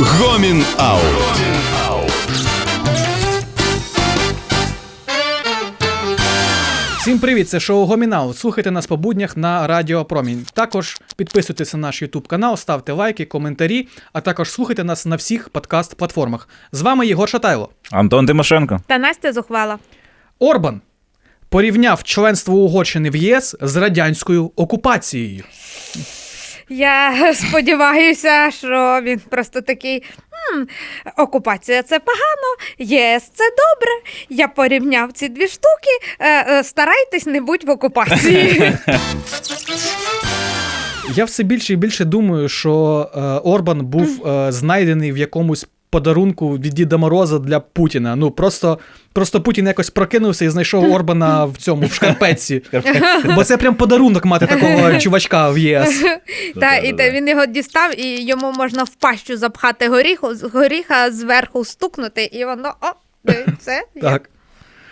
Гомін Аут. Всім привіт, це шоу Гомінал. Слухайте нас по буднях на Радіо Промінь. Також підписуйтесь на наш Ютуб канал, ставте лайки, коментарі, а також слухайте нас на всіх подкаст-платформах. З вами Єгор Шатайло. Антон Тимошенко. Та Настя зухвала. Орбан порівняв членство Угорщини в єС з радянською окупацією. Я сподіваюся, що він просто такий. Окупація це погано, ЄС це добре. Я порівняв ці дві штуки. Е, е, старайтесь не будь в окупації. Я все більше і більше думаю, що е, Орбан був е, знайдений в якомусь подарунку від Діда Мороза для Путіна. Ну просто, просто Путін якось прокинувся і знайшов Орбана в цьому в шкарпетці. Бо це прям подарунок мати такого чувачка в ЄС. Та, і та він його дістав, і йому можна в пащу запхати горіху, з горіха зверху стукнути, і воно о, це Так.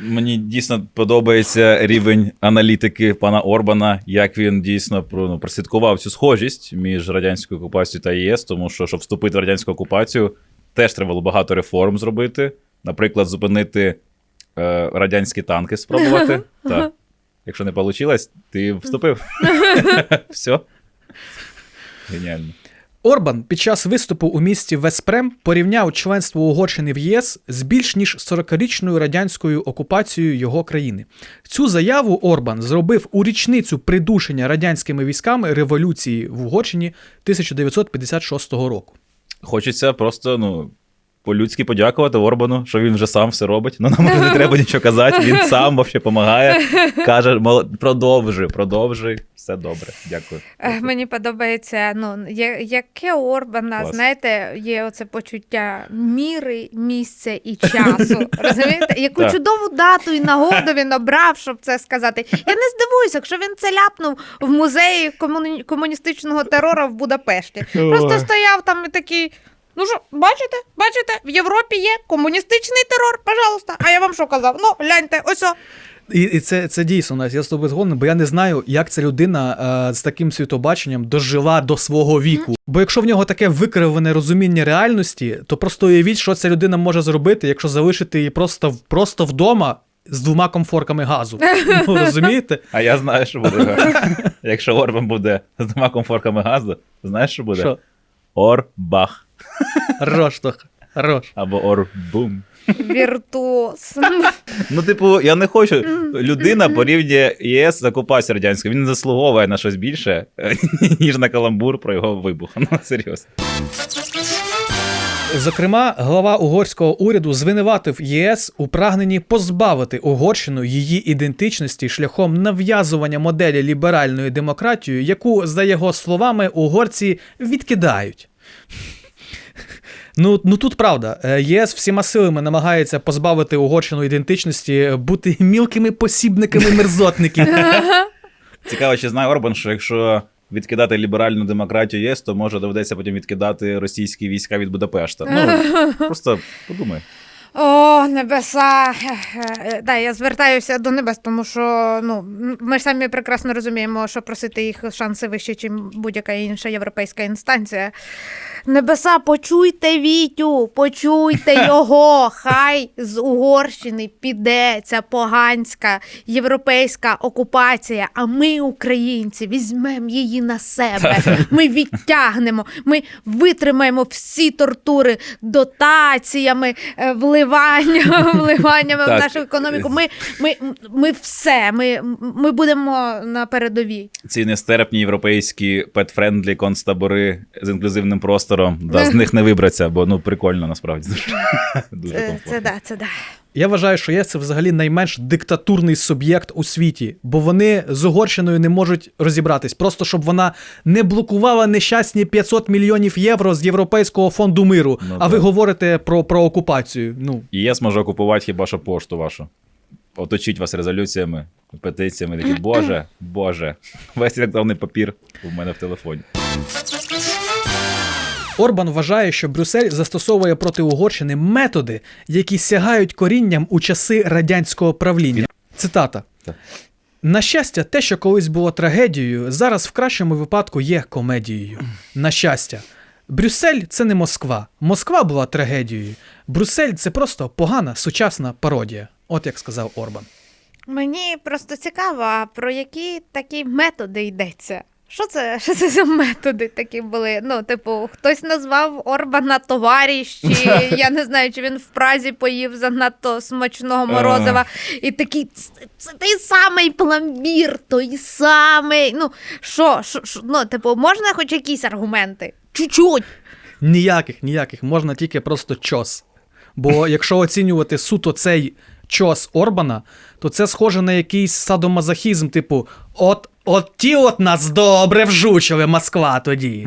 Мені дійсно подобається рівень аналітики пана Орбана, як він дійсно ну, прослідкував цю схожість між радянською окупацією та ЄС, тому що, щоб вступити в радянську окупацію, теж треба було багато реформ зробити. Наприклад, зупинити е, радянські танки, спробувати. Так. Якщо не вийшло, ти вступив. Все. Геніально. Орбан під час виступу у місті Веспрем порівняв членство Угорщини в ЄС з більш ніж 40-річною радянською окупацією його країни. Цю заяву Орбан зробив у річницю придушення радянськими військами революції в Угорщині 1956 року. Хочеться просто, ну. По-людськи подякувати Орбану, що він вже сам все робить. Ну, нам вже не треба нічого казати. Він сам взагалі допомагає. Каже, «Мол- продовжуй, продовжуй, все добре. Дякую. Е, Мені подобається, ну, я- яке Орбана, Клас. знаєте, є оце почуття міри, місця і часу. Розумієте? Яку Так. чудову дату і нагоду він обрав, щоб це сказати. Я не здивуюся, якщо він це ляпнув в музеї комуні- комуністичного терору в Будапешті. Просто стояв там і такий. Ну що, бачите, бачите, в Європі є комуністичний терор, пожалуйста. А я вам що казав? Ну, гляньте, ось о. І, і це, це дійсно Настя, я з тобою згоден, бо я не знаю, як ця людина е, з таким світобаченням дожила до свого віку. Бо якщо в нього таке викривлене розуміння реальності, то просто уявіть, що ця людина може зробити, якщо залишити її просто, просто вдома з двома комфорками газу. Ну, розумієте? А я знаю, що буде. Якщо Орбан буде з двома комфорками газу, знаєш, що буде? Що? Орбах Хорош, Тоха, хорош. або Орбум. Віртуоз. Ну, типу, я не хочу. Людина порівнює ЄС з окупацією радянською. Він заслуговує на щось більше, ніж на каламбур про його вибух. Ну, серйозно. Зокрема, глава угорського уряду звинуватив ЄС у прагненні позбавити Угорщину її ідентичності шляхом нав'язування моделі ліберальної демократії, яку, за його словами, угорці відкидають. Ну, ну тут правда, Е, ЄС всіма силами намагається позбавити Угорщину ідентичності, бути мілкими посібниками мерзотників. Цікаво, чи знає Орбан, що якщо відкидати ліберальну демократію ЄС, то може доведеться потім відкидати російські війська від Будапешта. Ну, просто подумай. О, небеса. Е, Да, я звертаюся до небес, тому що ну, ми ж самі прекрасно розуміємо, що просити їх шанси вищі, ніж будь-яка інша європейська інстанція. Небеса, почуйте Вітю, почуйте його. Хай з Угорщини піде ця поганська європейська окупація, а ми, українці, візьмемо її на себе. Ми відтягнемо, ми витримаємо всі тортури дотаціями, е, вливання, вливаннями в нашу економіку. Ми, ми, ми все, ми, ми будемо на передовій. Ці нестерпні європейські пет-френдлі концтабори з інклюзивним простором, да, з них не вибратися, бо ну прикольно насправді. Дуже, Це, комфортно. це да, це да. Я вважаю, що ЄС це взагалі найменш диктатурний суб'єкт у світі, бо вони з Угорщиною не можуть розібратись. Просто щоб вона не блокувала нещасні 500 мільйонів євро з Європейського фонду миру. Ну, а ви говорите про, про окупацію. Ну ЄС може окупувати хіба що пошту вашу. Оточить вас резолюціями, петиціями, такі, боже, боже, весь електронний папір у мене в телефоні. Орбан вважає, що Брюссель застосовує проти Угорщини методи, які сягають корінням у часи радянського правління. Цитата. На щастя, те, що колись було трагедією, зараз в кращому випадку є комедією. На щастя. Брюссель це не Москва. Москва була трагедією. Брюссель це просто погана сучасна пародія. От як сказав Орбан. Мені просто цікаво, про які такі методи йдеться? Що це, що це за методи такі були? Ну, типу, хтось назвав Орбана товариш, чи я не знаю, чи він в Празі поїв занадто смачного морозива. І такий, «Ц- це той самий пломбір, той самий. Ну, що? ну, типу, можна хоч якісь аргументи? Чуть-чуть. Ніяких, ніяких, можна тільки просто чос. Бо якщо оцінювати суто цей чос Орбана, то це схоже на якийсь садомазохізм, типу, от, от ті от нас добре вжучили Москва тоді.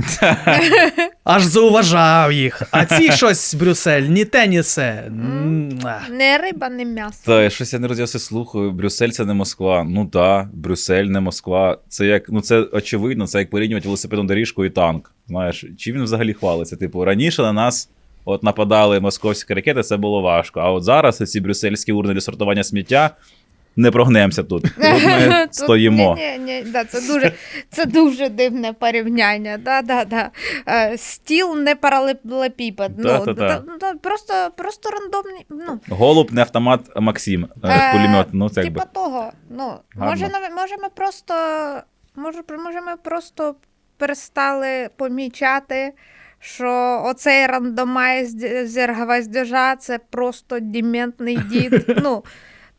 Аж зауважав їх. А ці щось Брюссель, ні те, ні се. М, а. Не риба, не м'ясо. Та щось я не роз- я все слухаю. Брюссель це не Москва. Ну так, Брюссель не Москва. Це як ну це очевидно, це як порівнювати велосипедну доріжку і танк. Знаєш, чим він взагалі хвалиться? Типу, раніше на нас от нападали московські ракети, це було важко. А от зараз ці брюссельські урни для сортування сміття не прогнемося тут. Тут ми Тут- стоїмо. Ні, ні, ні, да, це дуже, це дуже дивне порівняння. Да, да, да. Е, Стіл не паралелепіпед. Ну, Да-та-та. да, да, просто, просто рандомний. Ну, Голуб не автомат Максим. е, Е, пулемет. Ну, це типа того. Ну, може, може, ми просто, може, може, ми просто перестали помічати. Що оцей рандомайзер гвоздежа це просто дементний дід. Ну,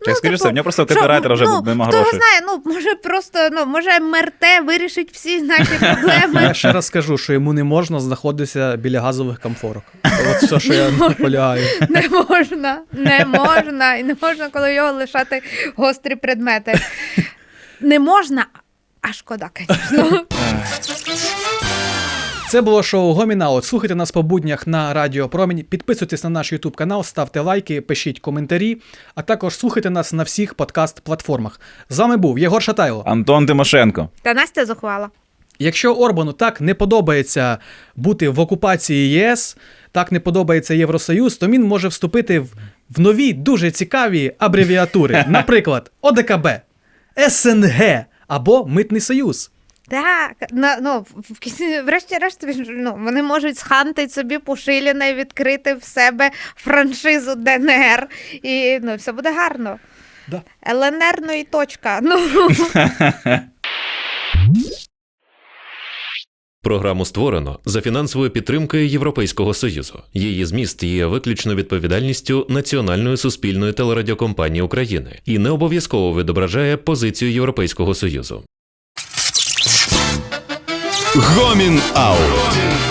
Чи, скоріше все, в нього просто копірайтера вже ну, нема хто його грошей. знає, ну може просто ну може МРТ вирішить всі наші проблеми. Я ще раз скажу, що йому не можна знаходитися біля газових комфорок. От все, що я наполягаю. Не можна, не можна, і не можна, коли його лишати гострі предмети. Не можна, а шкода, звісно. Це було шоу Гомінаут. Слухайте нас по буднях на Радіо Промінь. Підписуйтесь на наш YouTube канал, ставте лайки, пишіть коментарі, а також слухайте нас на всіх подкаст-платформах. З вами був Єгор Шатайло. Антон Тимошенко. Та Настя зухвала. Якщо Орбану так не подобається бути в окупації ЄС, так не подобається Євросоюз, то він може вступити в, в нові дуже цікаві абревіатури, наприклад, ОДКБ, СНГ або Митний Союз. Так, на, ну, в- в кінці- врешті-решт, ну, вони можуть схантити собі Пушиліна і відкрити в себе франшизу ДНР, і ну, все буде гарно. Да. ЛНР, ну і точка. Ну. Програму створено за фінансовою підтримкою Європейського Союзу. Її зміст є виключно відповідальністю Національної суспільної телерадіокомпанії України і не обов'язково відображає позицію Європейського Союзу. Гомін Аут.